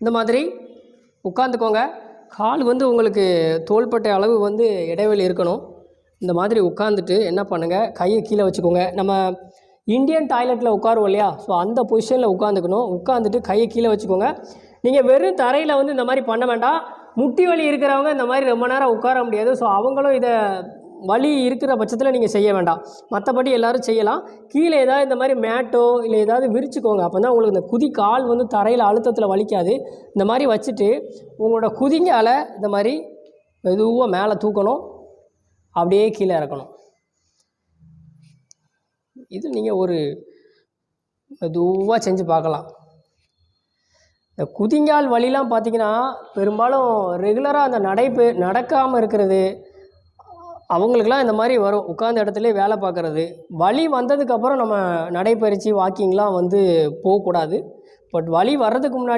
இந்த மாதிரி உட்காந்துக்கோங்க கால் வந்து உங்களுக்கு தோள்பட்டை அளவு வந்து இடைவெளி இருக்கணும். இந்த மாதிரி உட்காந்துட்டு என்ன பண்ணுங்கள் கையை கீழே வச்சுக்கோங்க. நம்ம இந்தியன் டாய்லெட்டில் உட்காருவோம் இல்லையா? ஸோ அந்த பொசிஷனில் உட்காந்துக்கணும் உட்காந்துட்டு கையை கீழே வச்சுக்கோங்க. நீங்கள் வெறும் தரையில் வந்து இந்த மாதிரி பண்ண வேண்டாம். முட்டி வலி இருக்கிறவங்க இந்த மாதிரி ரொம்ப நேரம் உட்கார முடியாது. ஸோ அவங்களும் இதை வலி இருக்கிற பட்சத்தில் நீங்கள் செய்ய வேண்டாம். மற்றபடி எல்லாரும் செய்யலாம். கீழே ஏதாவது இந்த மாதிரி மேட்டோ இல்லை ஏதாவது விரிச்சுக்கோங்க. அப்போ தான் உங்களுக்கு இந்த குதி கால் வந்து தரையில் அழுத்தத்தில் வலிக்காது. இந்த மாதிரி வச்சுட்டு உங்களோட குதிங்கால இந்த மாதிரி மெதுவாக மேலே தூக்கணும். அப்படியே கீழே இறக்கணும். இது நீங்கள் ஒரு மெதுவாக செஞ்சு பார்க்கலாம். இந்த குதிங்கால் வலிலாம் பார்த்தீங்கன்னா பெரும்பாலும் ரெகுலராக அந்த நடைப்பு நடக்காமல் இருக்கிறது. அவங்களுக்கெல்லாம் இந்த மாதிரி வரும். உட்காந்த இடத்துல வேலை பார்க்குறது. வலி வந்ததுக்கப்புறம் நம்ம நடைப்பயிற்சி வாக்கிங்லாம் வந்து போகக்கூடாது. பட் வலி வர்றதுக்கு முன்னாடி